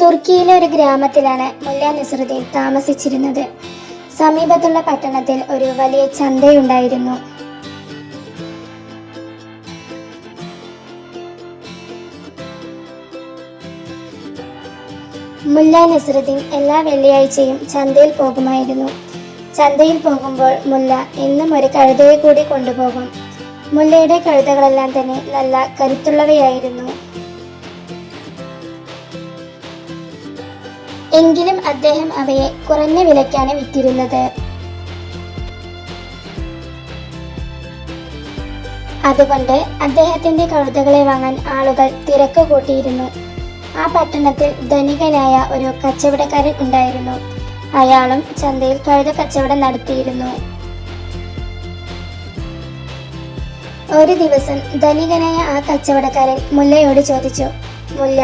തുർക്കിയിലെ ഒരു ഗ്രാമത്തിലാണ് മുല്ല നസറുദ്ദീൻ താമസിച്ചിരുന്നത്. സമീപത്തുള്ള പട്ടണത്തിൽ ഒരു വലിയ ചന്തയുണ്ടായിരുന്നു. മുല്ല നസറുദ്ദീൻ എല്ലാ വെള്ളിയാഴ്ചയും ചന്തയിൽ പോകുമായിരുന്നു. ചന്തയിൽ പോകുമ്പോൾ മുല്ല എന്നും ഒരു കഴുതയെ കൂടി കൊണ്ടുപോകും. മുല്ലയുടെ കഴുതകളെല്ലാം തന്നെ നല്ല കരുത്തുള്ളവയായിരുന്നു. എങ്കിലും അദ്ദേഹം അവയെ കുറഞ്ഞ വിലയ്ക്കാണ് വിറ്റിരുന്നത്. അതുകൊണ്ട് അദ്ദേഹത്തിന്റെ കഴുതകളെ വാങ്ങാൻ ആളുകൾ തിരക്ക് കൂട്ടിയിരുന്നു. ആ പട്ടണത്തിൽ ധനികനായ ഒരു കച്ചവടക്കാരൻ ഉണ്ടായിരുന്നു. അയാളും ചന്തയിൽ കഴുത കച്ചവടം നടത്തിയിരുന്നു. ഒരു ദിവസം ധനികനായ ആ കച്ചവടക്കാരൻ മുല്ലയോട് ചോദിച്ചു മുല്ല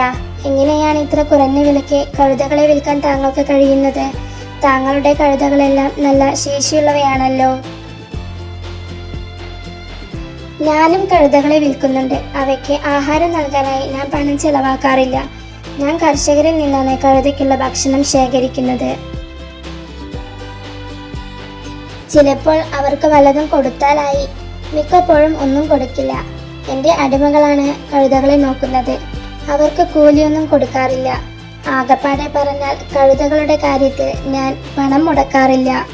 എങ്ങനെയാണ് ഇത്ര കുറഞ്ഞ വിലയ്ക്ക് കഴുതകളെ വിൽക്കാൻ താങ്കൾക്ക് കഴിയുന്നത്? താങ്കളുടെ കഴുതകളെല്ലാം നല്ല ശേഷിയുള്ളവയാണല്ലോ. ഞാനും കഴുതകളെ വിൽക്കുന്നുണ്ട്. അവയ്ക്ക് ആഹാരം നൽകാനായി ഞാൻ പണം ചെലവാക്കാറില്ല. ഞാൻ കർഷകരിൽ നിന്നാണ് കഴുതയ്ക്കുള്ള ഭക്ഷണം ശേഖരിക്കുന്നത്. ചിലപ്പോൾ അവർക്ക് വല്ലതും കൊടുത്താലായി. മിക്കപ്പോഴും ഒന്നും കൊടുക്കില്ല. എന്റെ അടിമകളാണ് കഴുതകളെ നോക്കുന്നത്. അവർക്ക് കൂലിയൊന്നും കൊടുക്കാറില്ല. ആകപ്പാടെ പറഞ്ഞാൽ കഴുതകളുടെ കാര്യത്തിൽ ഞാൻ പണം മുടക്കാറില്ല.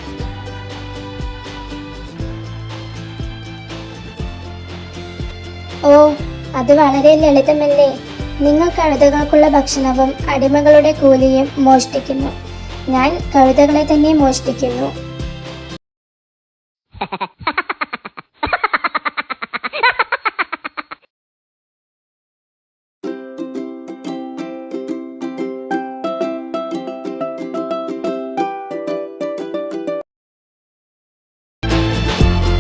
ഓ അത് വളരെ ലളിതമല്ലേ? നിങ്ങൾ കഴുതകൾക്കുള്ള ഭക്ഷണവും അടിമകളുടെ കൂലിയും മോഷ്ടിക്കുന്നു. ഞാൻ കഴുതകളെ തന്നെ മോഷ്ടിക്കുന്നു.